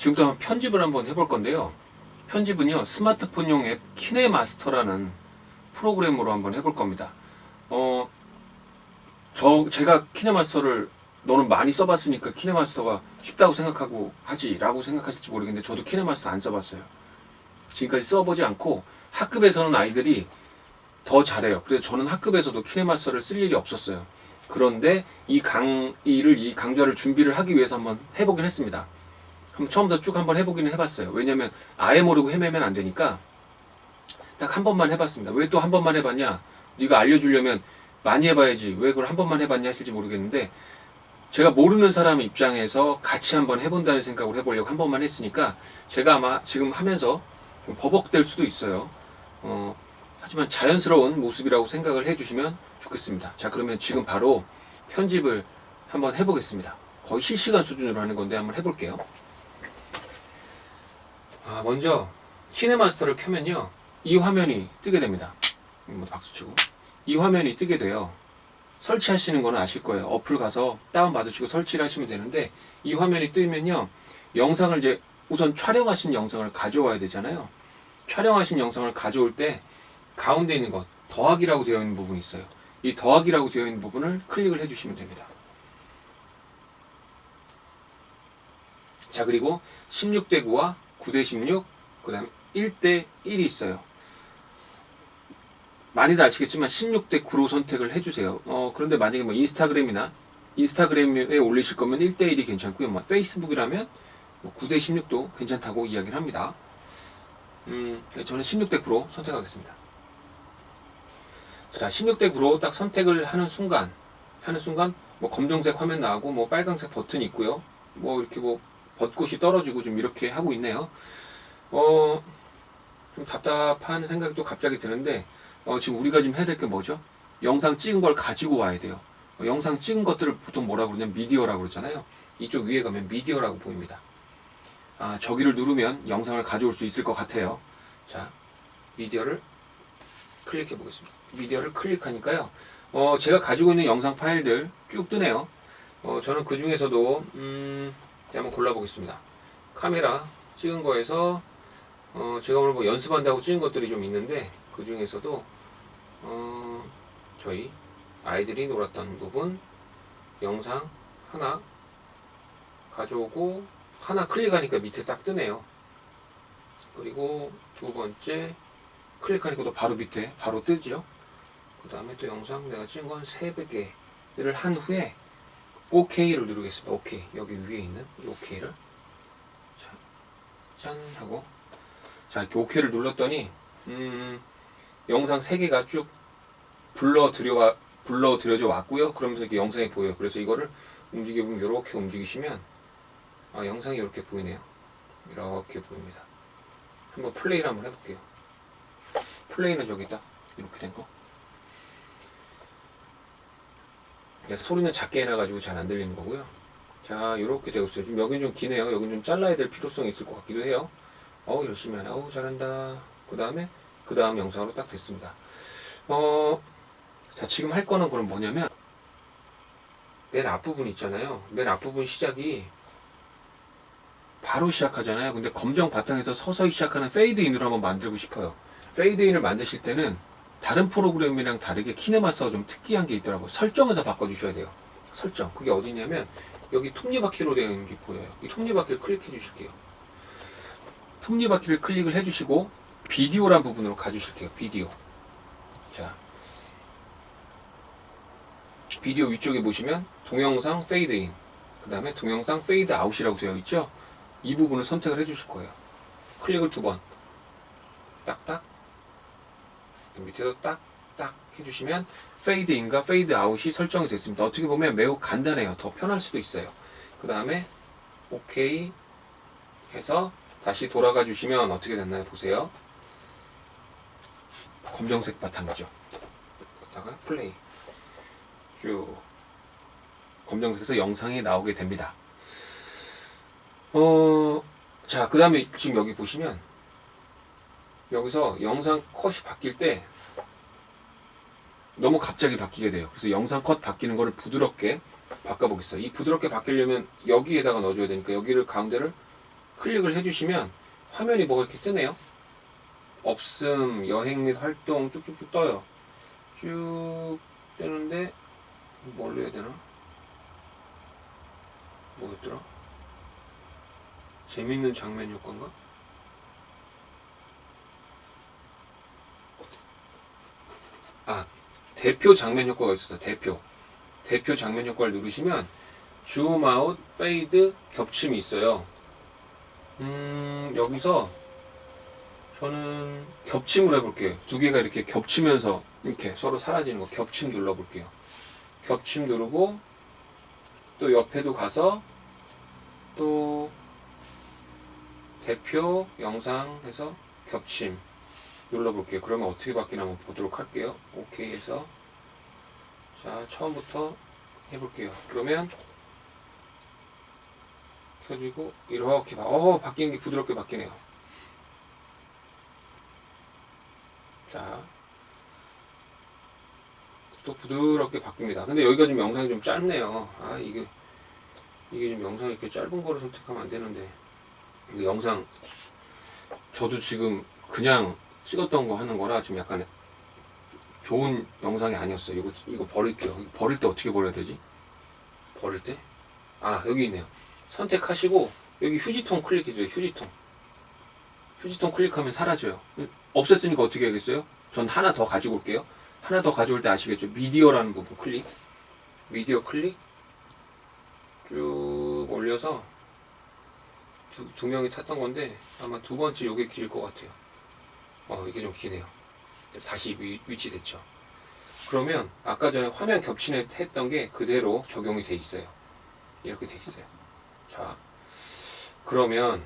지금부터 한번 편집을 한번 해볼 건데요. 편집은요, 스마트폰용 앱 키네마스터라는 프로그램으로 한번 해볼 겁니다. 어, 저, 제가 키네마스터를 너는 많이 써봤으니까 키네마스터가 쉽다고 생각하고 하지라고 생각하실지 모르겠는데 저도 키네마스터 안 써봤어요. 지금까지 써보지 않고 학급에서는 아이들이 더 잘해요. 그래서 저는 학급에서도 키네마스터를 쓸 일이 없었어요. 그런데 이 강의를 이 강좌를 준비를 하기 위해서 한번 해보긴 했습니다. 한번 처음부터 쭉 한번 해보기는 해봤어요. 왜냐면 아예 모르고 헤매면 안 되니까 딱 한 번만 해봤습니다. 왜 또 한 번만 해봤냐? 네가 알려주려면 많이 해봐야지. 왜 그걸 한 번만 해봤냐 하실지 모르겠는데 제가 모르는 사람 입장에서 같이 한번 해본다는 생각으로 해보려고 한 번만 했으니까 제가 아마 지금 하면서 좀 버벅될 수도 있어요. 어, 하지만 자연스러운 모습이라고 생각을 해주시면 좋겠습니다. 자, 그러면 지금 바로 편집을 한번 해보겠습니다. 거의 실시간 수준으로 하는 건데 한번 해볼게요. 아, 먼저 키네마스터를 켜면요. 이 화면이 뜨게 됩니다. 뭐 박수 치고. 이 화면이 뜨게 돼요. 설치하시는 거는 아실 거예요. 어플 가서 다운받으시고 설치를 하시면 되는데 이 화면이 뜨면요. 영상을 이제 우선 촬영하신 영상을 가져와야 되잖아요. 촬영하신 영상을 가져올 때 가운데 있는 것 더하기라고 되어 있는 부분이 있어요. 이 더하기라고 되어 있는 부분을 클릭을 해주시면 됩니다. 자 그리고 16대 9와 9대 16, 그 다음 1대 1이 있어요. 많이들 아시겠지만 16대 9로 선택을 해주세요. 어, 그런데 만약에 뭐 인스타그램이나 인스타그램에 올리실 거면 1대 1이 괜찮고요. 뭐 페이스북이라면 뭐 9대 16도 괜찮다고 이야기를 합니다. 음, 저는 16대 9로 선택하겠습니다. 자, 16대 9로 딱 선택을 하는 순간, 하는 순간, 뭐 검정색 화면 나오고, 뭐 빨간색 버튼이 있고요. 뭐 이렇게 뭐 벚꽃이 떨어지고 좀 이렇게 하고 있네요. 어, 좀 답답한 생각이 또 갑자기 드는데, 어, 지금 우리가 지금 해야 될 게 뭐죠? 영상 찍은 걸 가지고 와야 돼요. 어, 영상 찍은 것들을 보통 뭐라고 그러냐면 미디어라고 그러잖아요. 이쪽 위에 가면 미디어라고 보입니다. 아, 저기를 누르면 영상을 가져올 수 있을 것 같아요. 자, 미디어를 클릭해 보겠습니다. 미디어를 클릭하니까요. 어, 제가 가지고 있는 영상 파일들 쭉 뜨네요. 어, 저는 그 중에서도, 음, 제가 한번 골라보겠습니다. 카메라 찍은 거에서, 어, 제가 오늘 뭐 연습한다고 찍은 것들이 좀 있는데, 그 중에서도, 어, 저희 아이들이 놀았던 부분, 영상 하나 가져오고, 하나 클릭하니까 밑에 딱 뜨네요. 그리고 두 번째, 클릭하니까 또 바로 밑에 바로 뜨죠. 그 다음에 또 영상 내가 찍은 건 300개를 한 후에 OK를 누르겠습니다. OK. 여기 위에 있는 이 OK를. 자, 짠 하고. 자, 이렇게 OK를 눌렀더니, 음, 영상 3 개가 쭉 불러 들여와, 불러 들여져 왔고요. 그러면서 이렇게 영상이 보여요. 그래서 이거를 움직여 보면 이렇게 움직이시면, 아, 영상이 이렇게 보이네요. 이렇게 보입니다. 한번 플레이를 한번 해볼게요. 플레이는 저기 있다. 이렇게 된 거. 그래서 소리는 작게 해놔가지고 잘 안 들리는 거고요. 자, 이렇게 되고 있어요. 좀 여긴 좀 기네요. 여긴 좀 잘라야 될 필요성이 있을 것 같기도 해요. 어우, 열심히 하네. 어우, 잘한다. 그 다음에, 그 다음 영상으로 딱 됐습니다. 어, 자, 지금 할 거는 그럼 뭐냐면, 맨 앞부분 있잖아요. 맨 앞부분 시작이 바로 시작하잖아요. 근데 검정 바탕에서 서서히 시작하는 페이드인으로 한번 만들고 싶어요. 페이드인을 만드실 때는 다른 프로그램이랑 다르게 키네마스가 좀 특이한 게 있더라고요. 설정에서 바꿔주셔야 돼요. 설정. 그게 어디냐면 여기 톱니바퀴로 되어 게 보여요. 이 톱니바퀴를 클릭해 주실게요. 톱니바퀴를 클릭을 해주시고 비디오란 부분으로 가주실게요. 비디오. 자, 비디오 위쪽에 보시면 동영상 페이드 인, 그 다음에 동영상 페이드 아웃이라고 되어 있죠. 이 부분을 선택을 해주실 거예요. 클릭을 두 번. 딱딱. 밑에도 딱딱 해주시면 페이드 인과 페이드 아웃이 설정이 됐습니다. 어떻게 보면 매우 간단해요. 더 편할 수도 있어요. 그 다음에 OK 해서 다시 돌아가 주시면 어떻게 됐나요? 보세요. 검정색 바탕이죠. 그다가 플레이 쭉 검정색에서 영상이 나오게 됩니다. 어, 자, 그 다음에 지금 여기 보시면 여기서 영상 컷이 바뀔 때 너무 갑자기 바뀌게 돼요. 그래서 영상 컷 바뀌는 거를 부드럽게 바꿔보겠어요. 이 부드럽게 바뀌려면 여기에다가 넣어줘야 되니까 여기를 가운데를 클릭을 해주시면 화면이 뭐가 이렇게 뜨네요. 없음, 여행 및 활동 쭉쭉쭉 떠요. 쭉 뜨는데 뭘로 해야 되나? 뭐였더라? 재밌는 장면 효과인가? 아, 대표 장면 효과가 있었어. 대표. 대표 장면 효과를 누르시면 줌 아웃, 페이드, 겹침이 있어요. 음, 여기서 저는 겹침을 해볼게요. 두 개가 이렇게 겹치면서 이렇게 서로 사라지는 거 겹침 눌러볼게요. 겹침 누르고 또 옆에도 가서 또 대표 영상 해서 겹침 눌러볼게요. 그러면 어떻게 바뀌나 한번 보도록 할게요. 오케이 해서 자 처음부터 해볼게요. 그러면 켜지고 이렇게 바, 어 바뀌는 게 부드럽게 바뀌네요. 자, 또 부드럽게 바뀝니다. 근데 여기가 좀 영상이 좀 짧네요. 아 이게 이게 좀 영상이 이렇게 짧은 거를 선택하면 안 되는데 이거 영상 저도 지금 그냥 찍었던 거 하는 거라 좀 약간 좋은 영상이 아니었어요. 이거 이거 버릴게요. 버릴 때 어떻게 버려야 되지? 버릴 때? 아 여기 있네요. 선택하시고 여기 휴지통 클릭해줘요. 휴지통. 휴지통 클릭하면 사라져요. 없앴으니까 어떻게 하겠어요? 전 하나 더 가지고 올게요. 하나 더 가져올 때 아시겠죠? 미디어라는 부분 클릭. 미디어 클릭. 쭉 올려서 두, 두 명이 탔던 건데 아마 두 번째 요게 길 것 같아요. 어, 이게 좀 기네요. 다시 위, 위치됐죠. 그러면 아까 전에 화면 겹치네 했던 게 그대로 적용이 돼 있어요. 이렇게 돼 있어요. 자, 그러면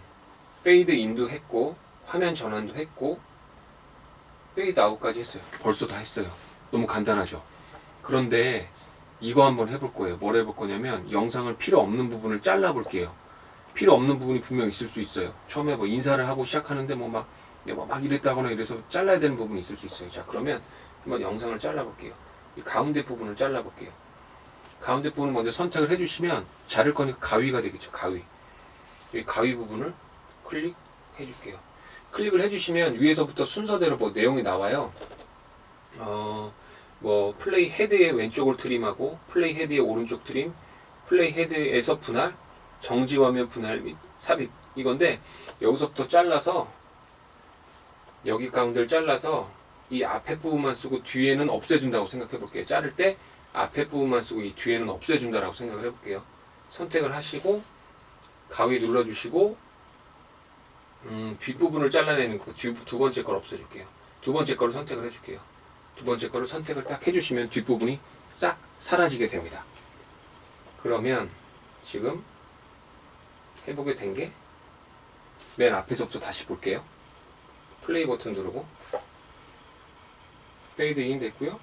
페이드 인도 했고 화면 전환도 했고 페이드 아웃까지 했어요. 벌써 다 했어요. 너무 간단하죠. 그런데 이거 한번 해볼 거예요. 뭘 해볼 거냐면 영상을 필요 없는 부분을 잘라 볼게요. 필요 없는 부분이 분명 있을 수 있어요. 처음에 뭐 인사를 하고 시작하는데 뭐막 막 이랬다거나 이래서 잘라야 되는 부분이 있을 수 있어요. 자 그러면 한번 영상을 잘라 볼게요. 이 가운데 부분을 잘라 볼게요. 가운데 부분을 먼저 선택을 해주시면 자를 거니까 가위가 되겠죠. 가위. 이 가위 부분을 클릭해 줄게요. 클릭을 해주시면 위에서부터 순서대로 뭐 내용이 나와요. 어, 뭐 플레이 헤드의 왼쪽을 트림하고 플레이 헤드의 오른쪽 트림, 플레이 헤드에서 분할, 정지 화면 분할 및 삽입 이건데 여기서부터 잘라서 여기 가운데를 잘라서 이 앞에 부분만 쓰고 뒤에는 없애준다고 생각해 볼게요. 자를 때 앞에 부분만 쓰고 이 뒤에는 없애준다라고 생각을 해볼게요. 선택을 하시고 가위 눌러주시고 음, 뒷부분을 잘라내는 거, 두, 두 번째 걸 없애줄게요. 두 번째 거를 선택을 해줄게요. 두 번째 거를 선택을 딱 해주시면 뒷부분이 싹 사라지게 됩니다. 그러면 지금 해보게 된 게 맨 앞에서부터 다시 볼게요. 플레이 버튼 누르고 페이드 인 됐고요.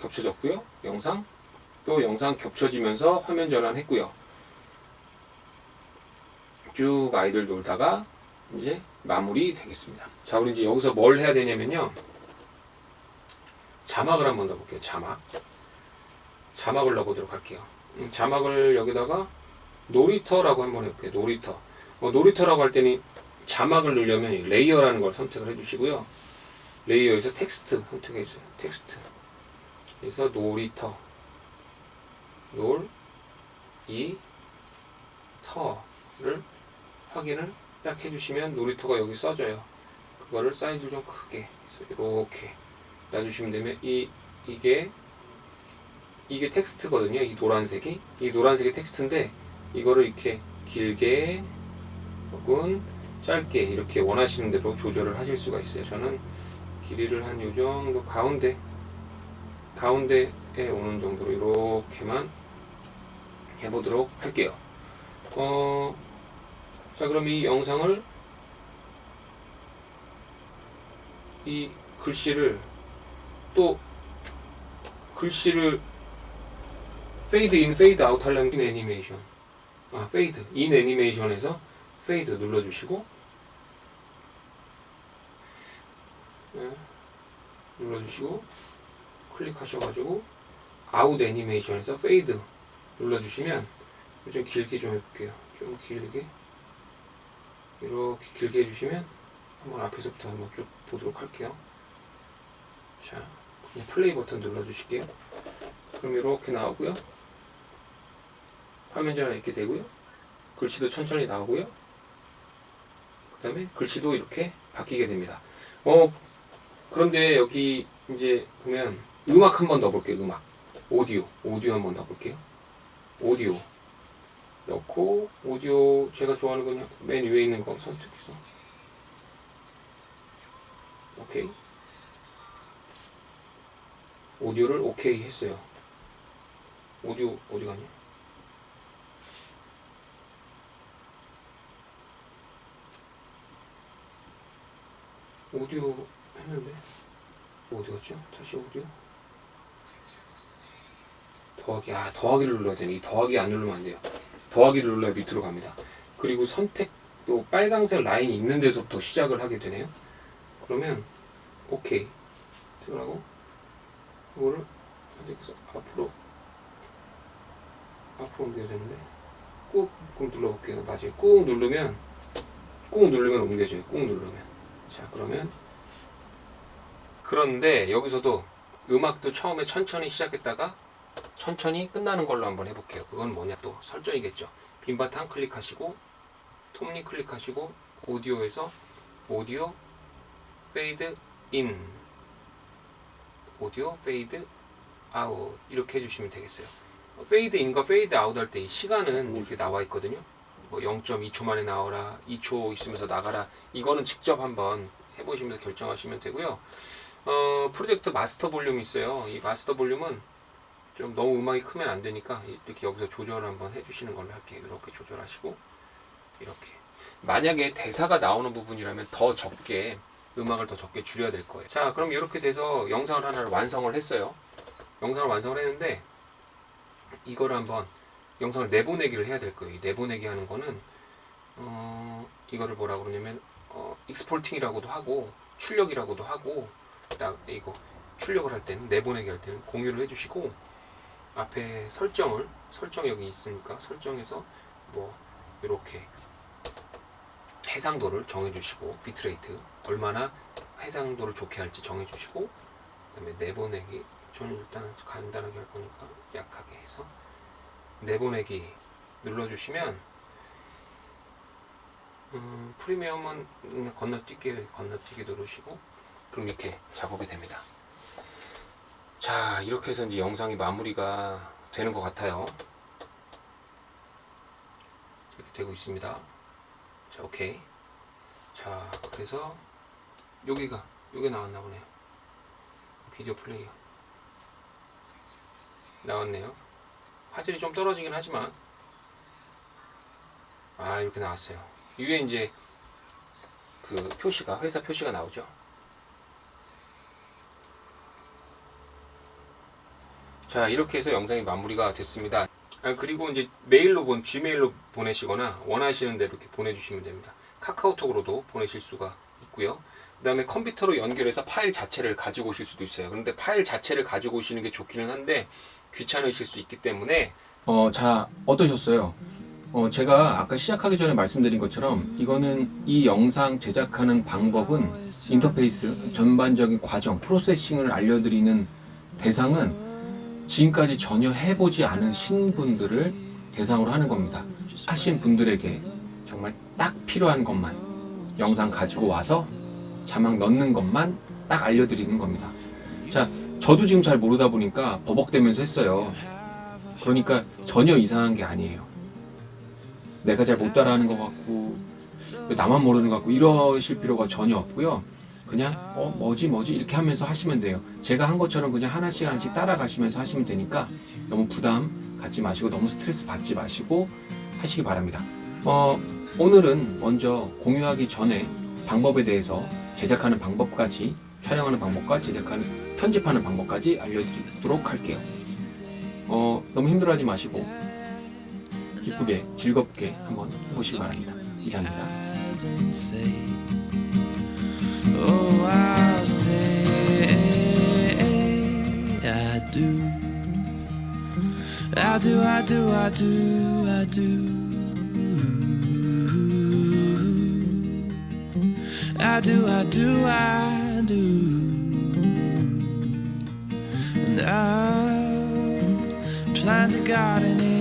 겹쳐졌고요. 영상 또 영상 겹쳐지면서 화면 전환했고요. 쭉 아이들 놀다가 이제 마무리 되겠습니다. 자, 우리 이제 여기서 뭘 해야 되냐면요. 자막을 한번 넣어볼게요. 자막. 자막을 넣어보도록 할게요. 음, 자막을 여기다가 놀이터라고 한번 해볼게요. 놀이터. 어, 놀이터라고 할 때는 자막을 넣으려면 이 레이어라는 걸 선택을 해주시고요. 레이어에서 텍스트 선택해 주세요. 텍스트. 그래서 놀이터. 놀, 이, 터를 확인을 딱 해주시면 놀이터가 여기 써져요. 그거를 사이즈 좀 크게 이렇게 놔주시면 되면 이 이게 이게 텍스트거든요. 이 노란색이 이 노란색이 텍스트인데 이거를 이렇게 길게 혹은 짧게 이렇게 원하시는 대로 조절을 하실 수가 있어요. 저는 길이를 한요 정도 가운데 가운데에 오는 정도로 이렇게만 해보도록 할게요. 어, 자, 그럼 이 영상을 이 글씨를 또 글씨를 페이드 인, 페이드 아웃 하려면 인 애니메이션 아, 페이드 인 애니메이션에서 페이드 눌러주시고 네, 눌러주시고 클릭하셔가지고 아웃 애니메이션에서 페이드 눌러주시면 좀 길게 좀 해볼게요. 좀 길게 이렇게 길게 해주시면 한번 앞에서부터 한번 쭉 보도록 할게요. 자, 플레이 버튼 눌러주실게요. 그럼 이렇게 나오고요. 화면 전환 이렇게 되고요. 글씨도 천천히 나오고요. 그 다음에 글씨도 이렇게 바뀌게 됩니다. 어, 그런데 여기 이제 보면 음악 한번 넣어볼게요. 음악. 오디오. 오디오 한번 넣어볼게요. 오디오. 넣고, 오디오 제가 좋아하는 그냥 맨 위에 있는 거 선택해서. 오케이. 오디오를 오케이 했어요. 오디오 어디 갔냐? 오디오 했는데. 어디 갔죠? 다시 오디오 더하기 아 더하기를 눌러야 이 더하기 안 누르면 안 돼요. 더하기를 눌러야 밑으로 갑니다. 그리고 선택 또 빨강색 라인이 있는 데서부터 시작을 하게 되네요. 그러면 오케이. 들어가고 이거를 여기서 앞으로 앞으로 옮겨야 되는데 꾹, 꾹 눌러볼게요. 맞아요. 꾹 누르면 꾹 누르면 옮겨져요. 꾹 누르면. 자 그러면 그런데 여기서도 음악도 처음에 천천히 시작했다가 천천히 끝나는 걸로 한번 해볼게요. 그건 뭐냐 또 설정이겠죠. 빈바탕 클릭하시고 톱니 클릭하시고 오디오에서 오디오 페이드 인 오디오 페이드 아웃 이렇게 해주시면 되겠어요. 페이드 인과 페이드 아웃 할 때 이 시간은 이렇게 나와 있거든요. 뭐 0.2초 만에 나와라 2초 있으면서 나가라 이거는 직접 한번 해보시면서 결정하시면 되고요 어, 프로젝트 마스터 볼륨이 있어요. 이 마스터 볼륨은 좀 너무 음악이 크면 안 되니까 이렇게 여기서 조절 한번 해주시는 걸로 할게요. 이렇게 조절하시고 이렇게. 만약에 대사가 나오는 부분이라면 더 적게 음악을 더 적게 줄여야 될 거예요. 자 그럼 이렇게 돼서 영상을 하나를 완성을 했어요. 영상을 완성을 했는데 이거를 한번 영상을 내보내기를 해야 될 거예요. 이 내보내기 하는 거는 어, 이거를 뭐라 그러냐면 어, 익스포팅이라고도 하고 출력이라고도 하고 나 이거 출력을 할 때는 내보내기 할 때는 공유를 해주시고 앞에 설정을 설정 여기 있으니까 설정에서 뭐 이렇게 해상도를 정해주시고 비트레이트 얼마나 해상도를 좋게 할지 정해주시고 그다음에 내보내기 저는 일단 간단하게 할 거니까 약하게 해서 내보내기 눌러주시면 음, 프리미엄은 건너뛰기 건너뛰기 누르시고 그럼 이렇게 작업이 됩니다. 자 이렇게 해서 이제 영상이 마무리가 되는 것 같아요. 이렇게 되고 있습니다. 자 오케이. 자 그래서 여기가 여기 나왔나 보네요. 비디오 플레이어 나왔네요. 화질이 좀 떨어지긴 하지만 아 이렇게 나왔어요 위에 이제 그 표시가 회사 표시가 나오죠 자 이렇게 해서 영상이 마무리가 됐습니다. 아, 그리고 이제 메일로 본 gmail로 보내시거나 원하시는 대로 이렇게 보내주시면 됩니다. 카카오톡으로도 보내실 수가 있고요. 그 다음에 컴퓨터로 연결해서 파일 자체를 가지고 오실 수도 있어요. 그런데 파일 자체를 가지고 오시는 게 좋기는 한데 귀찮으실 수 있기 때문에 어, 자 어떠셨어요? 어, 제가 아까 시작하기 전에 말씀드린 것처럼 이거는 이 영상 제작하는 방법은 인터페이스 전반적인 과정 프로세싱을 알려드리는 대상은 지금까지 전혀 해보지 않으신 분들을 대상으로 하는 겁니다. 하신 분들에게 정말 딱 필요한 것만 영상 가지고 와서 자막 넣는 것만 딱 알려드리는 겁니다. 자, 저도 지금 잘 모르다 보니까 버벅대면서 했어요. 그러니까 전혀 이상한 게 아니에요. 내가 잘 못 따라하는 것 같고 나만 모르는 것 같고 이러실 필요가 전혀 없고요. 그냥 어 뭐지 뭐지 이렇게 하면서 하시면 돼요. 제가 한 것처럼 그냥 하나씩 하나씩 따라가시면서 하시면 되니까 너무 부담 갖지 마시고 너무 스트레스 받지 마시고 하시기 바랍니다. 어 오늘은 먼저 공유하기 전에 방법에 대해서 제작하는 방법까지 촬영하는 방법과 제작하는 편집하는 방법까지 알려드리도록 할게요. 어, 너무 힘들어하지 마시고 기쁘게 즐겁게 한번 해보시기 바랍니다. 이상입니다. Oh, I'll say I do. I do, I do, I do, I do. I do, I do, And I'll plant a garden